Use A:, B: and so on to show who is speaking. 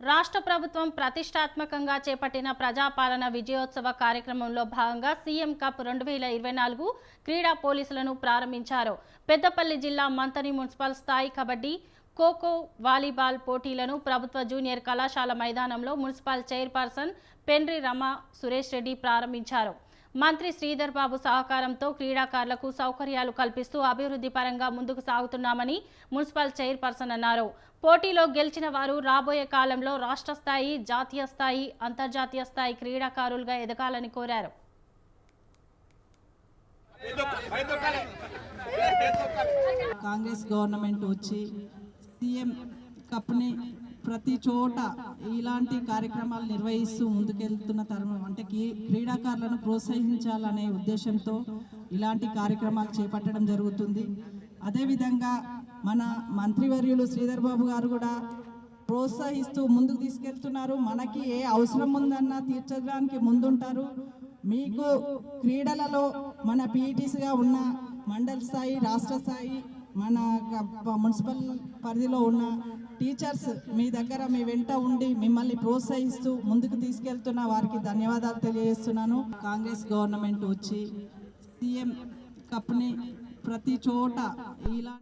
A: రాష్ట్ర ప్రభుత్వం ప్రతిష్టాత్మకంగా చేపట్టిన ప్రజాపాలన విజయోత్సవ కార్యక్రమంలో భాగంగా సీఎం కప్ రెండు వేల ఇరవై నాలుగు క్రీడా పోలీసులను ప్రారంభించారు. పెద్దపల్లి జిల్లా మంతని మున్సిపల్ స్థాయి కబడ్డీ ఖోఖో వాలీబాల్ పోటీలను ప్రభుత్వ జూనియర్ కళాశాల మైదానంలో మున్సిపల్ చైర్పర్సన్ పెండ్రి రమ సురేష్ రెడ్డి ప్రారంభించారు. మంత్రి శ్రీధర్ బాబు సహకారంతో క్రీడాకారులకు సౌకర్యాలు కల్పిస్తూ అభివృద్ధి పరంగా ముందుకు సాగుతున్నామని మున్సిపల్ చైర్పర్సన్ అన్నారు. పోటీలో గెలిచిన వారు రాబోయే కాలంలో రాష్ట్ర స్థాయి జాతీయ స్థాయి అంతర్జాతీయ స్థాయి క్రీడాకారులుగా ఎదగాలని కోరారు.
B: కాంగ్రెస్ గవర్నమెంట్ వచ్చి సీఎం కప్ని ప్రతి చోట ఇలాంటి కార్యక్రమాలు నిర్వహిస్తూ ముందుకెళ్తున్న తరుణం. అంటే కీ- క్రీడాకారులను ప్రోత్సహించాలనే ఉద్దేశంతో ఇలాంటి కార్యక్రమాలు చేపట్టడం జరుగుతుంది. అదేవిధంగా మన మంత్రివర్యులు శ్రీధర్ బాబు గారు కూడా ప్రోత్సహిస్తూ ముందుకు తీసుకెళ్తున్నారు. మనకి ఏ అవసరం ఉందన్నా తీర్చడానికి ముందుంటారు. మీకు క్రీడలలో మన పీఈటీస్గా ఉన్న మండల స్థాయి రాష్ట్ర స్థాయి మన మున్సిపల్ పరిధిలో ఉన్న టీచర్స్ మీ దగ్గర మీ వెంట ఉండి మిమ్మల్ని ప్రోత్సహిస్తూ ముందుకు తీసుకెళ్తున్న వారికి ధన్యవాదాలు తెలియజేస్తున్నాను. కాంగ్రెస్ గవర్నమెంట్ వచ్చి సీఎం కప్ని ప్రతి చోట ఇలా